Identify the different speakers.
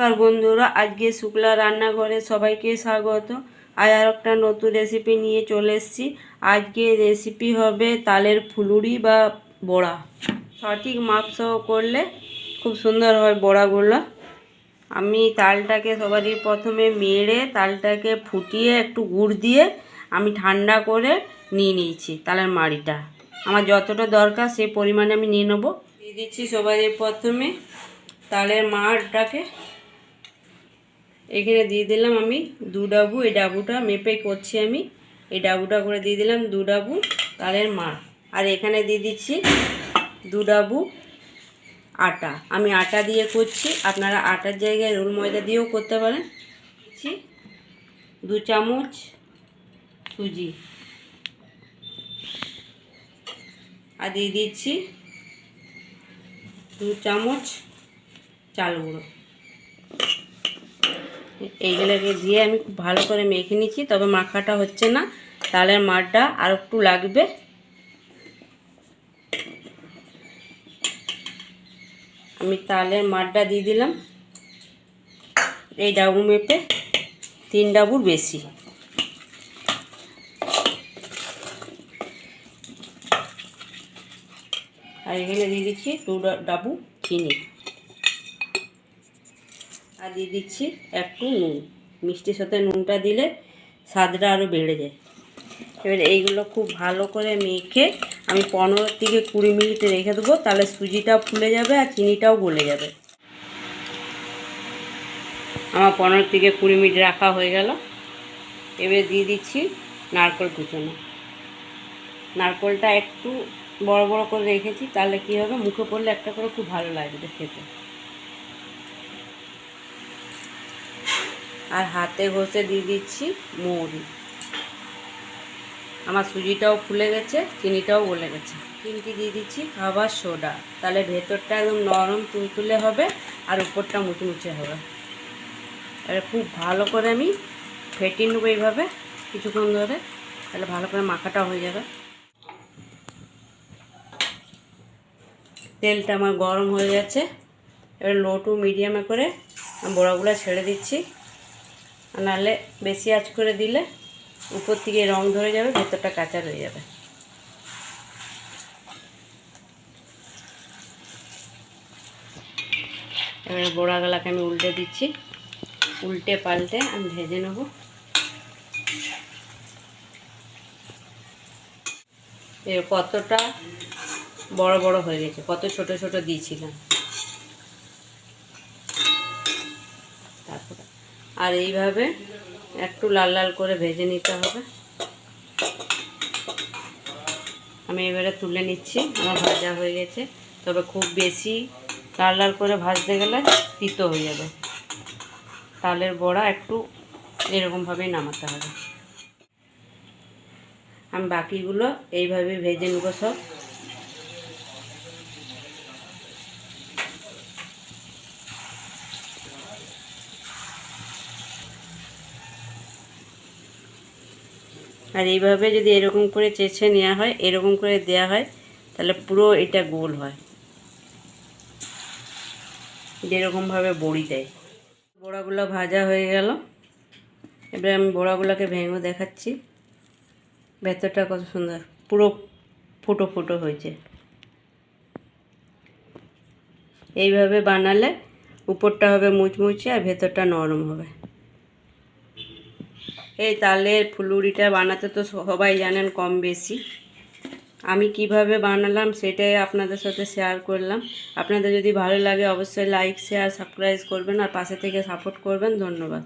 Speaker 1: নমস্কার বন্ধুরা, আজকে শুক্লা রান্নাঘরে সবাইকে স্বাগত। আজ আর একটা নতুন রেসিপি নিয়ে চলে এসেছি। আজকে রেসিপি হবে তালের ফুলুরি বা বড়া। সঠিক মাপ সহ করলে খুব সুন্দর হয় বড়াগুলো। আমি তালটাকে সবারই প্রথমে মেরে তালটাকে ফুটিয়ে একটু গুড় দিয়ে আমি ঠান্ডা করে নিয়ে নিয়েছি তালের মাড়িটা। আমার যতটা দরকার সেই পরিমাণে আমি নিয়ে নেব। দিয়ে দিচ্ছি সবারই প্রথমে তালের মাড়টাকে। এখানে দিয়ে দিলাম আমি দু ডাবু, এই ডাবুটা মেপে করছি আমি। এই ডাবুটা করে দিয়ে দিলাম দু ডাবু তালের মাড়। আর এখানে দিয়ে দিচ্ছি দু ডাবু আটা। আমি আটা দিয়ে করছি। আপনারা আটার জায়গায় রোল ময়দা দিয়েও করতে পারেন। দু চামচ সুজি। আর দিয়ে দিচ্ছি দু চামচ চাল গুঁড়ো। এইগুলোকে দিয়ে আমি খুব ভালো করে মেখে নিচ্ছি, তবে মাখাটা হচ্ছে না। তালের মাঠটা আর একটু লাগবে। আমি তালের মাঠটা দিয়ে দিলাম। এই ডাবু মেপে তিন ডাবুর বেশি। আর এখানে দিয়ে দিচ্ছি দু ডাবু চিনি। আর দিয়ে দিচ্ছি। একটু নুন, মিষ্টির সাথে নুনটা দিলে স্বাদটা আরও বেড়ে যায়। এবার এইগুলো খুব ভালো করে মেখে আমি পনেরো থেকে কুড়ি মিনিট রেখে দেবো, তাহলে সুজিটাও ফুলে যাবে আর চিনিটাও গলে যাবে। আমার পনেরো থেকে কুড়ি মিনিট রাখা হয়ে গেল। এবার দিয়ে দিচ্ছি নারকেল কুচনো। নারকেলটা একটু বড় বড় করে রেখেছি, তাহলে কী হবে? মুখে পড়লে একটা করে খুব ভালো লাগবে খেতে। আর হাতে ঘষে দিয়ে দিচ্ছি মৌরি। আমার সুজিটাও ফুলে গেছে, চিনিটাও গলে গেছে। চিনিটি দিয়ে দিচ্ছি খাবার সোডা। তাহলে ভেতরটা একদম নরম তুলতুলে হবে আর উপরটা মুচমুচে হবে। এবার খুব ভালো করে আমি ফেটিয়ে নেব এইভাবে কিছুক্ষণ ধরে, তাহলে ভালো করে মাখাটা হয়ে যাবে। তেলটা আমার গরম হয়ে যাচ্ছে এবার লো টু মিডিয়ামে করে বড়াগুলো ছেড়ে দিচ্ছি। নাহলে বেশি আঁচ করে দিলে উপর থেকে রং ধরে যাবে, ভেতরটা কাঁচা রয়ে যাবে। এবারে বড়াগুলাকে আমি উল্টে দিচ্ছি। উল্টে পাল্টে আমি ভেজে নেব। এ কতটা বড় বড় হয়ে গেছে, কত ছোট ছোট দিয়েছিলাম। তারপরে আর এইভাবে একটু লাল লাল করে ভেজে নিতে হবে। আমি এবারে তুলে নিচ্ছি, আমার ভাজা হয়ে গেছে। তবে খুব বেশি লাল লাল করে ভাজতে গেলে তিতো হয়ে যাবে। তালের বড়া একটু এরকমভাবেই নামাতে হবে। আমি বাকিগুলো এইভাবে ভেজে নেব সব। আর এইভাবে যদি এরকম করে চেঁচে নেওয়া হয়, এরকম করে দেয়া হয়, তাহলে পুরো এটা গোল হয়। যেরকমভাবে বড়ি দেয়। বড়াগুলো ভাজা হয়ে গেল। এবারে আমি বড়াগুলোকে ভেঙে দেখাচ্ছি। ভেতরটা কত সুন্দর। পুরো ফুটো ফুটো হয়েছে। এইভাবে বানালে উপরটা হবে মুচমুচে আর ভেতরটা নরম হবে। এই তালের ফুলুরিটা বানাতে তো সবাই জানেন কম বেশি। আমি কীভাবে বানালাম সেটাই আপনাদের সাথে শেয়ার করলাম। আপনাদের যদি ভালো লাগে অবশ্যই লাইক শেয়ার সাবস্ক্রাইব করবেন আর পাশে থেকে সাপোর্ট করবেন। ধন্যবাদ।